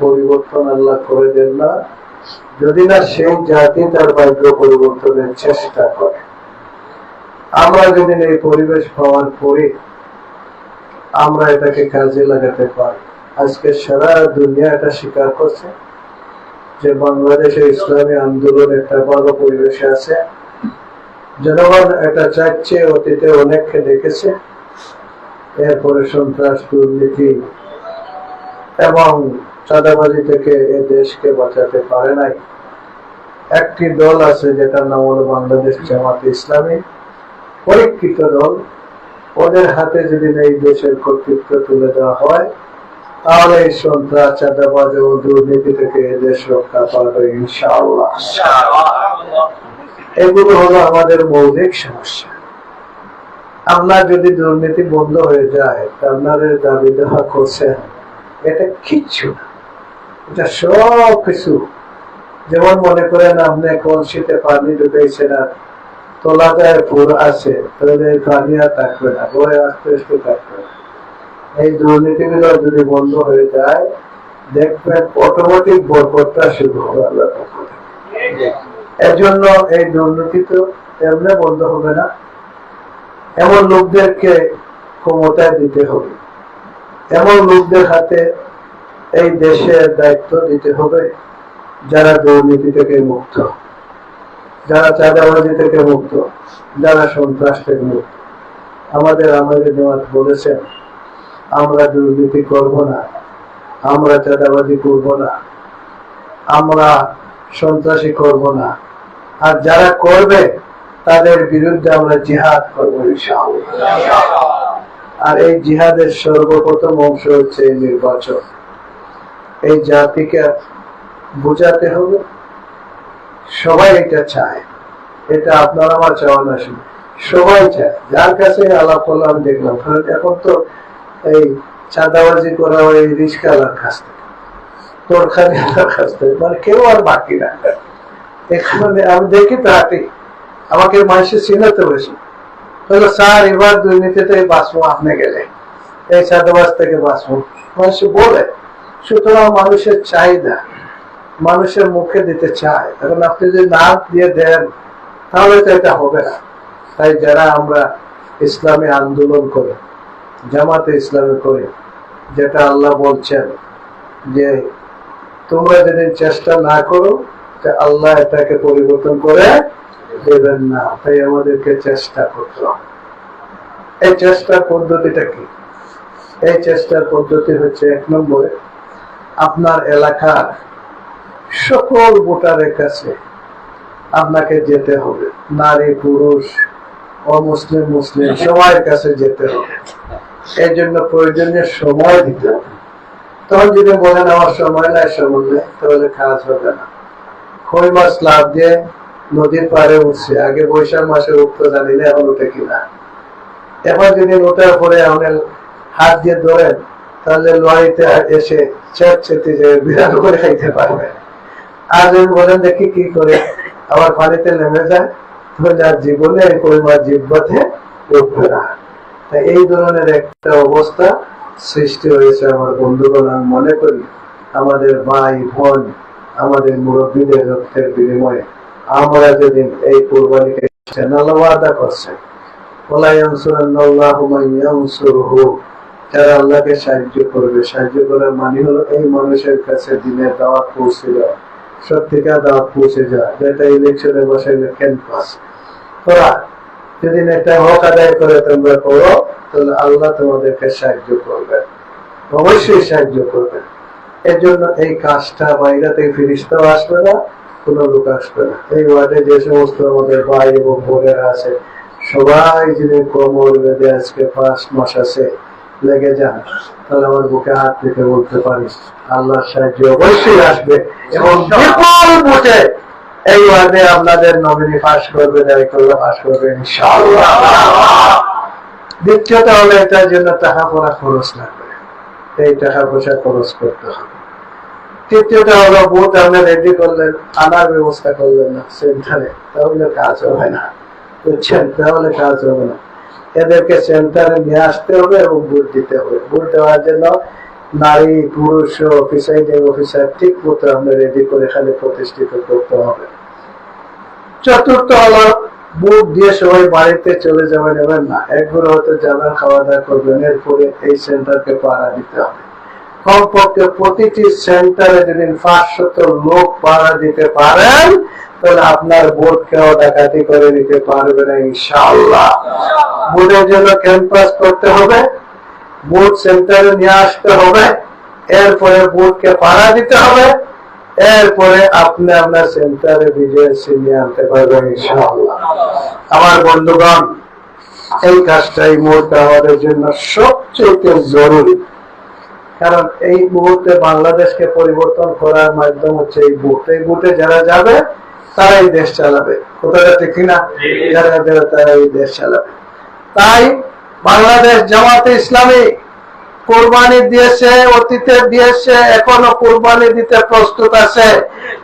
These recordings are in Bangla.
পরিবর্তন আল্লাহ করে দেন না। যদি না সেই জাতি তার ভাগ্য পরিবর্তনের চেষ্টা করে। আমরা যদি এই পরিবেশ পাওয়ার পরে আমরা এটাকে কাজে লাগাতে পারি। আজকে সারা দুনিয়া এটা স্বীকার করছে যে বাংলাদেশে ইসলামী আন্দোলন একটা ভালো পরিবেশে আছে। জনগণ এটা চাচ্ছে অতীতে অনেককে দেখেছে। এরপরে সন্ত্রাস দুর্নীতি এবং চাঁদাবাজি থেকে এ দেশকে বাঁচাতে পারে নাই। একটি দল আছে যেটার নাম হলো বাংলাদেশ জামাত ইসলামী। পরীক্ষিত দল। ওদের হাতে যদি এই দেশের কর্তৃত্ব তুলে দেওয়া হয়, তাহলে এই সন্ত্রাস, চাঁদাবাজ ও দুর্নীতি থেকে দেশ রক্ষা পাবে ইনশাআল্লাহ। এগুলো হলো আমাদের মৌলিক সমস্যা। আপনার যদি দুর্নীতি বন্ধ হয়ে যায় আপনাদের দাবি দেওয়া করছেন এটা কিচ্ছু না। এটা সব কিছু। যেমন মনে করেন আপনি কলসিতে পানি ঢুকাইছেন আর তোলাটায় পুর আছে, তাহলে পানি আর থাকবে না বয়ে আস্তে আস্তে থাকবে না। এই দুর্নীতিগুলো যদি বন্ধ হয়ে যায়, দেখবেন অটোমেটিক বরকতটা শুরু হবে আল্লাহ এর জন্য এই দুর্নীতি তো এমনি বন্ধ হবে না। এমন লোকদেরকে ক্ষমতায় দিতে হবে। এমন লোকদের হাতে এই দেশের দায়িত্ব দিতে হবে যারা দুর্নীতি থেকে মুক্ত, যারা চাঁদাবাজি থেকে মুক্ত, যারা সন্ত্রাস থেকে মুক্ত। আমাদের আমাদের নেওয়াত বলেছেন, আমরা দুর্নীতি করব না, আমরা চাঁদাবাজি করব না, আমরা সন্ত্রাসী করব না। আর যারা করবে, তাদের বিরুদ্ধে আমরা জিহাদ করব আর এই জিহাদের সর্বপ্রথম অংশ হচ্ছে নির্বাচন। এই জাতিকে বোঝাতে হবে। সবাই এটা চায়। এটা আপনার আমার চাওয়া না শুধু। সবাই চায়। যার কাছে আলাপ করলাম দেখলাম কারণ এখন তো এই চাঁদাবাজি করা ওই রিস্কালার কাছ থেকে। তোরখানিয়ার কাছ থেকে। মানে কেউ আর বাকি না। এখানে আমি দেখি তো হাঁটি আমাকে মানুষের চিনাতে বেশি তাহলে স্যার, এবার দুর্নীতিতে বাঁচবো, আপনি গেলে। এই চাঁদাবাজ থেকে বাঁচবো। মানুষ বলে সুতরাং মানুষের চাহিদা, মানুষের মুখে দিতে চায়। এখন আপনি যদি না দিয়ে দেন, তাহলে তো এটা হবে না। তাই যারা আমরা ইসলামী আন্দোলন করে, জামাতে ইসলামী করে, যেটা আল্লাহ বলছেন যে, তোমরা যেদিন চেষ্টা না করো, তা আল্লাহ এটাকে পরিবর্তন করে দেবেন না। তাই আমাদেরকে চেষ্টা করতে হবে। এই চেষ্টার পদ্ধতিটা কি? এই চেষ্টার পদ্ধতি হচ্ছে এক নম্বরে আপনার এলাকার সকল ভোটারের কাছে আপনাকে যেতে হবে। নারী, পুরুষ, অমুসলিম, মুসলিম সবার কাছে যেতে হবে। এই জন্য প্রয়োজনীয় সময় দিতে হবে। তখন যদি বলেন, আমার সময় নাই সময় তাহলে কাজ হবে না। কই মাছ লাভ দিয়ে নদীর পাড়ে উঠছে। আগে বৈশাখ মাসে উঠতে জানি না, এখন উঠে কিনা। এবার যদি ওঠার পরে আমাদের হাত দিয়ে ধরেন তাহলে লড়াইতে এসে চেতে যে বিরাট করে খাইতে পারবে। আর যদি বলেন দেখি কি করে আবার পানিতে নেমে যায় জীবনে উঠবে না। এই ধরনের একটা অবস্থা সৃষ্টি হয়েছে আমার বন্ধুগণ। আমি মনে করি আমাদের ভাই, বোন, আমাদের মুরব্বীদের রক্তের বিনিময়ে আমরা এই কোরবানিকে ওয়াদা যারা আল্লাহকে সাহায্য করবে, সাহায্য করার মানে হলো এই মানুষের কাছে দিনের দাওয়াত পৌঁছে দেওয়া। সত্যিকার দাওয়াত পৌঁছে যাওয়া, যেটা ইলেকশনে বসাইলে ক্যাম্পাস তোরা যদি একটা হক আদায় করে তোমরা করো, তাহলে আল্লাহ তোমাদেরকে সাহায্য করবেন অবশ্যই সাহায্য করবেন এর জন্য এই কাজটা বাইরে থেকে ফিরিস্তাও আসবে না, কোনো লোক আসবে না। এই ওয়ার্ডে যে সমস্ত আমাদের ভাই এবং বোনেরা আছে, সবাই যদি কোমর বেঁধে আজকে পাঁচ মাস আছে লেগে যান, তাহলে আমার বুকে হাত রেখে বলতে পারিস, আল্লাহর সাহায্য অবশ্যই আসবে। এবং বিপুল ভোটে এই ওয়ার্ডে আপনাদের নমিনি পাস করবে দায়িত্বগুলো পাস করবে, ইনশাআল্লাহ। দ্বিতীয়ত হলো এটার জন্য টাকা পড়া খরচ লাগবে। এই টাকা পয়সা খরচ করতে হবে। তৃতীয়টা হলো বুথ আপনি রেডি করলেন, আনার ব্যবস্থা করলেন না, সেন্টারে, তাহলে কাজ হবে না। বুঝছেন? তাহলে কাজ হবে না। এদেরকে সেন্টারে নিয়ে আসতে হবে এবং ভোট দিতে হবে। ভোট দেওয়ার জন্য নারী, পুরুষ প্রিসাইডিং অফিসার ঠিক মতো আমরা রেডি করে এখানে প্রতিষ্ঠিত করতে হবে। চতুর্থ হলো বুক দিয়ে সবাই বাড়িতে চলে যাবেন এবার না। একবার হয়তো যাবেন খাওয়া দাওয়া করবেন। এরপরে এই সেন্টারকে পাড়া দিতে হবে। কমপক্ষে প্রতিটি সেন্টারে যদি পাঁচশত লোক পাড়া দিতে পারেন তাহলে আপনার বোর্ড কেউ ডাকাতি করে নিতে পারবে না জন্য ক্যাম্পাস করতে হবে সেন্টারে নিয়ে আসতে হবে, এরপরে পাড়া দিতে হবে, এরপরে আপনি আপনার সেন্টারে আনতে পারবেন আমার বন্ধুগণ, এই কাজটা এই মুহূর্তে আমাদের জন্য সবচেয়ে জরুরি। কারণ এই মুহূর্তে বাংলাদেশকে পরিবর্তন করার মাধ্যম হচ্ছে এই বুট এই বুটে যারা যাবে তারাই দেশ চালাবে। কোথায় ঠিক কিনা যারা যাবে তারা দেশ চালাবে। তাই বাংলাদেশ জামাতে ইসলামী কোরবানি দিয়েছে, অতীতে দিয়েছে, এখনও কোরবানি দিতে প্রস্তুত আছে।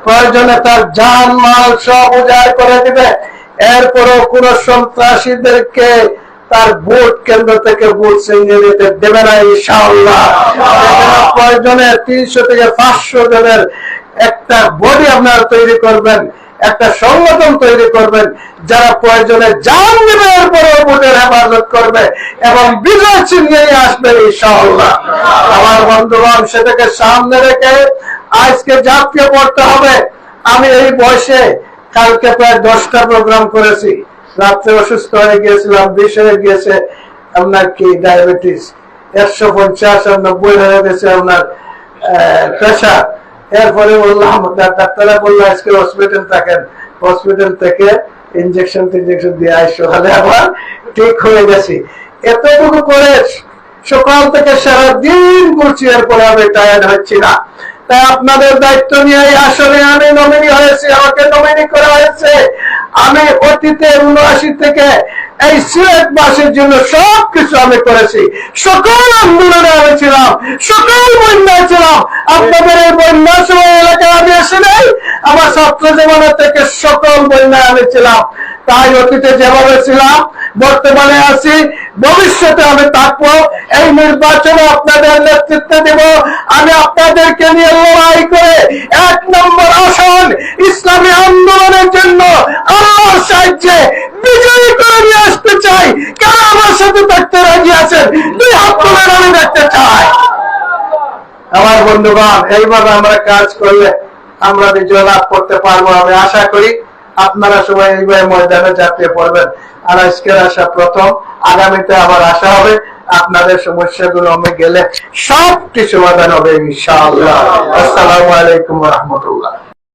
প্রয়োজনে তার জান, মাল সব উজাড় করে দিবে। এরপরও কোন সন্ত্রাসীদেরকে তার ভোট কেন্দ্র থেকে ভোট ছিনিয়ে নিতে দেবে না, ইনশাআল্লাহ। প্রয়োজনে তিনশো থেকে পাঁচশো জনের একটা বডি আপনারা তৈরি করবেন। একটা সংগঠন তৈরি করবেন, যারা প্রয়োজনে জান দেবে এরপরেও ভোটের হেফাজত করবে এবং বিজয় ছিনিয়ে আসবে, ইনশাআল্লাহ। আমার বন্ধুগণ, সেটাকে সামনে রেখে আজকে জাতীয় পড়তে হবে। আমি এই বয়সে কালকে প্রায় দশটা প্রোগ্রাম করেছি। রাত্রে অসুস্থ হয়ে গিয়েছিলাম, বিষ হয়ে গিয়েছে, আপনার কি ডায়াবেটিস একশো পঞ্চাশ আর নব্বই হয়ে গেছে আপনার প্রেশার এরপরে বললাম ডাক্তাররা বলল, আজকে হসপিটাল থাকেন। হসপিটাল থেকে ইঞ্জেকশন টিনজেকশন দিয়ে আইসো হলে আবার ঠিক হয়ে গেছি। এতটুকু করে সকাল থেকে সারা দিন করছি, এরপরে আমি টায়ার্ড হচ্ছি না। তাই আপনাদের দায়িত্ব নিয়ে আসলে আমি নমিনি হয়েছি, আমাকে নমিনি করা হয়েছে। আমি অতীতে উনআশি থেকে এই সিলেট বাসের জন্য সব কিছু আমি করেছি। সকল আন্দোলনে আমি ছিলাম, সকল বন্যায় ছিলাম। আপনাদের এই বন্যার সময় এলাকায় আমি এসে নাই, আমার ছাত্র জীবনের থেকে সকল বন্যায় আমি ছিলাম। তাই অতীতে যেভাবে ছিলাম, বর্তমানে আছি, ভবিষ্যতে আমি থাকব, এই নির্বাচনে আপনাদের নেতৃত্ব দেব। আমি আপনাদেরকে নিয়ে লড়াই করে এক নম্বর আসন ইসলামী আন্দোলনের জন্য আল্লাহর সাহায্যে বিজয়ী করে নিয়ে আসতে চাই কারা আমার সাথে থাকতে রাজি দুই হাত তুলে আমি দেখতে চাই। আমার বন্ধুগণ, এইভাবে আমরা কাজ করলে আমরা বিজয় লাভ করতে পারব, আমি আশা করি আপনারা সবাই এইভাবে ময়দানে পড়বেন। আর আজকের প্রথম, আগামীতে আবার আসা হবে। আপনাদের সমস্যাগুলো আমি গেলে সবটি সমাধান হবে, ইনশাআল্লাহ। আসসালামু আলাইকুম রহমতুল্লাহ।